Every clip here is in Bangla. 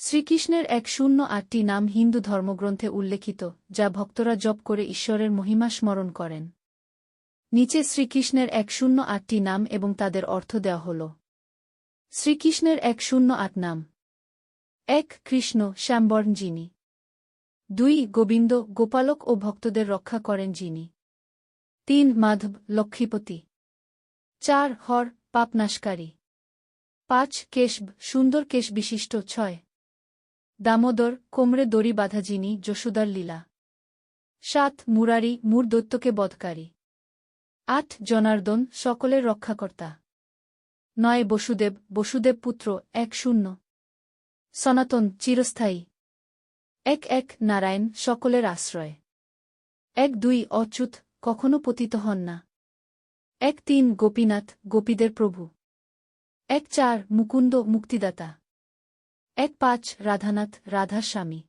শ্রীকৃষ্ণের এক শূন্য আটটি নাম হিন্দু ধর্মগ্রন্থে উল্লেখিত, যা ভক্তরা জপ করে ঈশ্বরের মহিমা স্মরণ করেন। নিচে শ্রীকৃষ্ণের এক শূন্য আটটি নাম এবং তাদের অর্থ দেওয়া হল। শ্রীকৃষ্ণের এক শূন্য আট নাম। এক, কৃষ্ণ, শ্যামবর্ণ যিনি। দুই, গোবিন্দ, গোপালক ও ভক্তদের রক্ষা করেন যিনি। তিন, মাধব, লক্ষ্মীপতি। চার, হর, পাপনাশকারী। পাঁচ, কেশব, সুন্দর কেশ বিশিষ্ট ছয়। দামোদর, কোমরে দড়ি বাঁধা যিনি, যশোদার লীলা। সাত, মুরারি, মূর দৈত্যকে বধকারী। আট, জনার্দন, সকলের রক্ষাকর্তা। নয়, বসুদেব বসুদেব পুত্র, এক শূন্য। সনাতন, চিরস্থায়ী। এক এক, নারায়ণ, সকলের আশ্রয়। এক, দুই, অচ্যুত, কখনো পতিত হন না। এক, তিন, গোপীনাথ, গোপীদের প্রভু। এক, চার, মুকুন্দ, মুক্তিদাতা। এক পাঁচ রাধানাথ, রাধাস্বামী।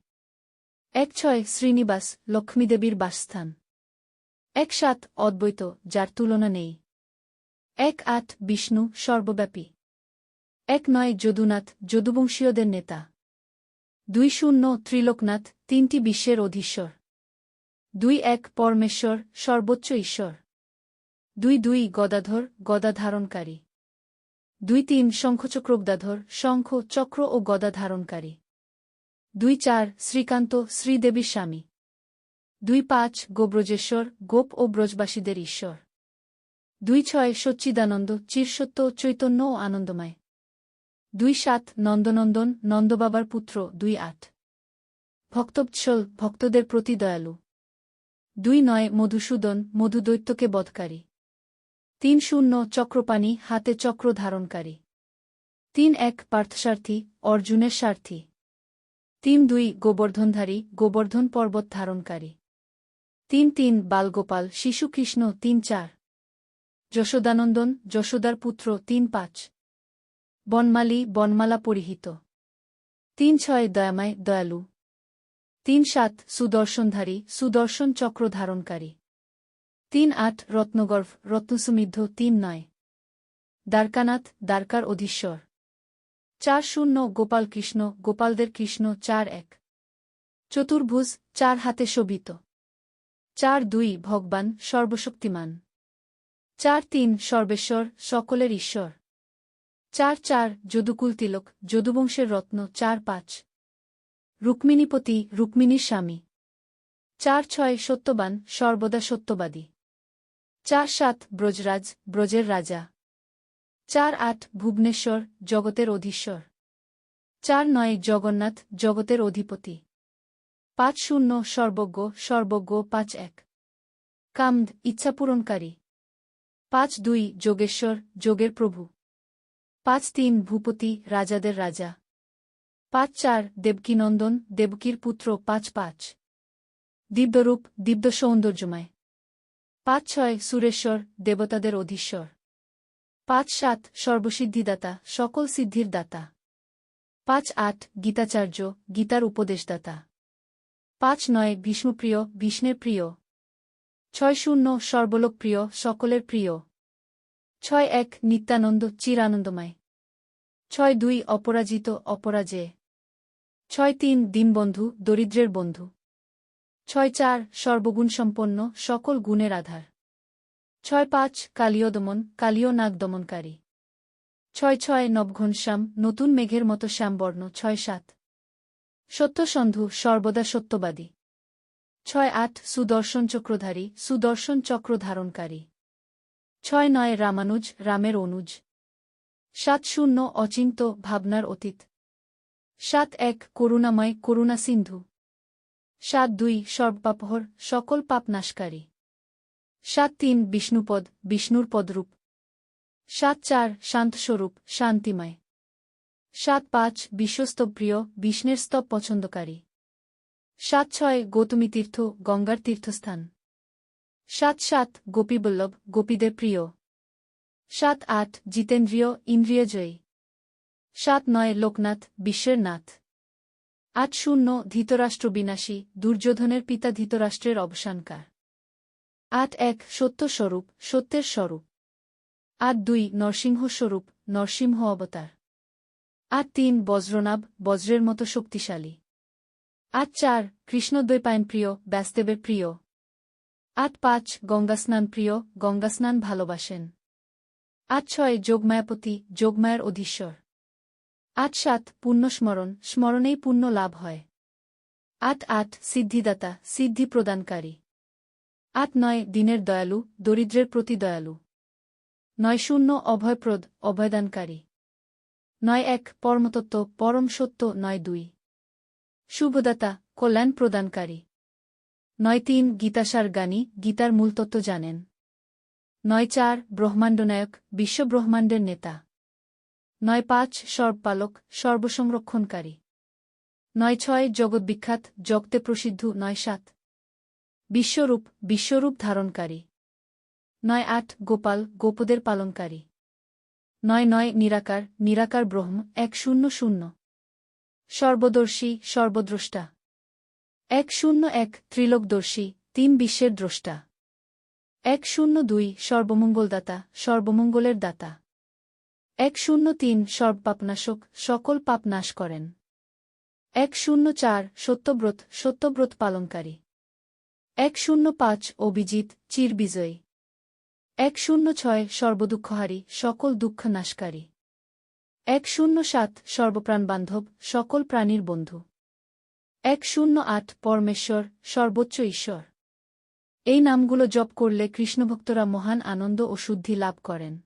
এক ছয় শ্রীনিবাস, লক্ষ্মীদেবীর বাসস্থান। এক সাত অদ্বৈত, যার তুলনা নেই। এক আট বিষ্ণু, সর্বব্যাপী। এক নয় যদুনাথ, যদুবংশীয়দের নেতা। দুই শূন্য ত্রিলোকনাথ, তিনটি বিশ্বের অধীশ্বর। দুই এক পরমেশ্বর, সর্বোচ্চ ঈশ্বর। দুই দুই গদাধর গদা ধারণকারী দুই তিন শঙ্খচক্রগদাধর শঙ্খ চক্র ও গদা ধারণকারী। দুই চার শ্রীকান্ত শ্রীদেবীর স্বামী। দুই পাঁচ গোব্রজেশ্বর, গোপ ও ব্রজবাসীদের ঈশ্বর। দুই ছয় সচ্চিদানন্দ, চিরসত্য, চৈতন্য ও আনন্দময়। দুই সাত নন্দনন্দন, নন্দবাবার পুত্র, দুই আট। ভক্তবৎসল, ভক্তদের প্রতি দয়ালু। দুই নয় মধুসূদন, মধুদৈত্যকে বধকারী। তিন শূন্য চক্রপাণী হাতে চক্র ধারণকারী। তিন এক পার্থসার্থী, অর্জুনের স্বার্থী তিন দুই গোবর্ধনধারী, গোবর্ধন পর্বত ধারণকারী। তিন তিন বালগোপাল, শিশুকৃষ্ণ তিন চার। যশোদানন্দন, যশোদার পুত্র তিন পাঁচ। বনমালী, বনমালা পরিহিত। তিন ছয় দয়াময় দয়ালু। তিন সাত সুদর্শনধারী, সুদর্শন চক্র ধারণকারী। তিন আট রত্নগর্ভ, রত্নসমৃদ্ধ, তিন নয়। দ্বারকানাথ, দ্বারকার অধীশ্বর। চার শূন্য, গোপাল কৃষ্ণ, গোপালদের কৃষ্ণ, চার এক। চতুর্ভুজ, চার হাতে শোভিত। চার দুই, ভগবান, সর্বশক্তিমান। চার তিন, সর্বেশ্বর, সকলের ঈশ্বর। চার চার, যদুকুল তিলক, যদুবংশের রত্ন, চার পাঁচ। রুক্মিণীপতি, রুক্মিণীর স্বামী। চার ছয়, সত্যবান, সর্বদা সত্যবাদী। চার সাত ব্রজরাজ, ব্রজের রাজা। চার আট ভুবনেশ্বর, জগতের অধীশ্বর। চার নয় জগন্নাথ, জগতের অধিপতি। পাঁচ শূন্য সর্বজ্ঞ সর্বজ্ঞ পাঁচ এক। কামদ ইচ্ছাপূরণকারী। পাঁচ দুই যোগেশ্বর, যোগের প্রভু। পাঁচ তিন ভূপতি, রাজাদের রাজা। পাঁচ চার দেবকীনন্দন, দেবকীর পুত্র পাঁচ পাঁচ। দিব্যরূপ দিব্য সৌন্দর্যময় পাঁচ ছয় সুরেশ্বর, দেবতাদের অধীশ্বর। পাঁচ সাত সর্বসিদ্ধিদাতা, সকল সিদ্ধির দাতা। পাঁচ আট গীতাচার্য, গীতার উপদেশদাতা। পাঁচ নয় ভীষ্মপ্রিয় বিষ্ণের প্রিয়। ছয় শূন্য সর্বলোকপ্রিয়, সকলের প্রিয়। ছয় এক নিত্যানন্দ, চিরানন্দময়। ছয় দুই অপরাজিত অপরাজে ছয় তিন দীনবন্ধু, দরিদ্রের বন্ধু। ছয় চার, সর্বগুণসম্পন্ন, সকল গুণের আধার। ছয় পাঁচ কালীয় দমন কালীয় নাগ দমনকারী ছয় ছয়, নবঘনশ্যাম, নতুন মেঘের মতো শ্যামবর্ণ। ছয় সাত, সত্যসন্ধু, সর্বদা সত্যবাদী। ছয় আট, সুদর্শন চক্রধারী, সুদর্শন চক্র ধারণকারী। ছয় নয়, রামানুজ, রামের অনুজ। সাত শূন্য অচিন্ত ভাবনার অতীত। সাত এক, করুণাময় করুণা সিন্ধু সাত দুই সর্বাপহর সকল পাপনাশকারী সাত তিন, বিষ্ণুপদ, বিষ্ণুর পদরূপ। সাত চার, শান্তস্বরূপ, শান্তিময়। সাত পাঁচ বিশ্বস্তপ্রিয় বিষ্ণের স্তব পছন্দকারী। সাত ছয়, গৌতমী তীর্থ, গঙ্গার তীর্থস্থান। সাত সাত, গোপীবল্লভ, গোপীদের প্রিয়। সাত আট, জিতেন্দ্রিয়, ইন্দ্রিয়জয়ী। সাত নয়, লোকনাথ, বিশ্বের নাথ। আট শূন্য, ধৃতরাষ্ট্র বিনাশী, দুর্যোধনের পিতা ধৃতরাষ্ট্রের অবসানকার। আট এক সত্যস্বরূপ সত্যের স্বরূপ। আট দুই নরসিংহস্বরূপ নরসিংহ অবতার। আট তিন, বজ্রনাভ, বজ্রের মতো শক্তিশালী। আট চার, কৃষ্ণদ্বৈপায়ন প্রিয়, ব্যাসদেবের প্রিয়। আট পাঁচ, গঙ্গাস্নান প্রিয়, গঙ্গাস্নান ভালোবাসেন। আট ছয়, যোগমায়াপতি, যোগমায়ার অধীশ্বর। আট সাত পুণ্যস্মরণ স্মরণেই পুণ্য লাভ হয়। আট আট সিদ্ধিদাতা, সিদ্ধি প্রদানকারী। আট নয় দিনের দয়ালু, দরিদ্রের প্রতি দয়ালু। নয় শূন্য অভয়প্রদ, অভয়দানকারী। নয় এক পরমতত্ত্ব, পরম সত্য, নয় দুই। শুভদাতা, কল্যাণ প্রদানকারী। নয় তিন গীতাসার গানী, গীতার মূলতত্ত্ব জানেন। নয় চার ব্রহ্মাণ্ডনায়ক, বিশ্বব্রহ্মাণ্ডের নেতা। নয় পাঁচ সর্বপালক, সর্বসংরক্ষণকারী। নয় ছয় জগৎবিখ্যাত জগতে প্রসিদ্ধ, নয় সাত। বিশ্বরূপ বিশ্বরূপ ধারণকারী। নয় আট গোপাল, গোপদের পালনকারী। নয় নয় নিরাকার নিরাকার ব্রহ্ম, এক শূন্য শূন্য। সর্বদর্শী, সর্বদ্রষ্টা। এক শূন্য এক ত্রিলোকদর্শী, তিন বিশ্বের দ্রষ্টা। এক শূন্য দুই সর্বমঙ্গলদাতা, সর্বমঙ্গলের দাতা। এক শূন্য তিন সর্বপাপনাশক সকল পাপ নাশ করেন। এক শূন্য চার সত্যব্রত সত্যব্রত পালনকারী। এক শূন্য পাঁচ অভিজিৎ, চিরবিজয়ী। এক শূন্য ছয় সর্বদুঃখহারী, সকল দুঃখ নাশকারী। এক শূন্য সাত সর্বপ্রাণ বান্ধব, সকল প্রাণীর বন্ধু। এক শূন্য আট পরমেশ্বর, সর্বোচ্চ ঈশ্বর। এই নামগুলো জপ করলে কৃষ্ণভক্তরা মহান আনন্দ ও শুদ্ধি লাভ করেন।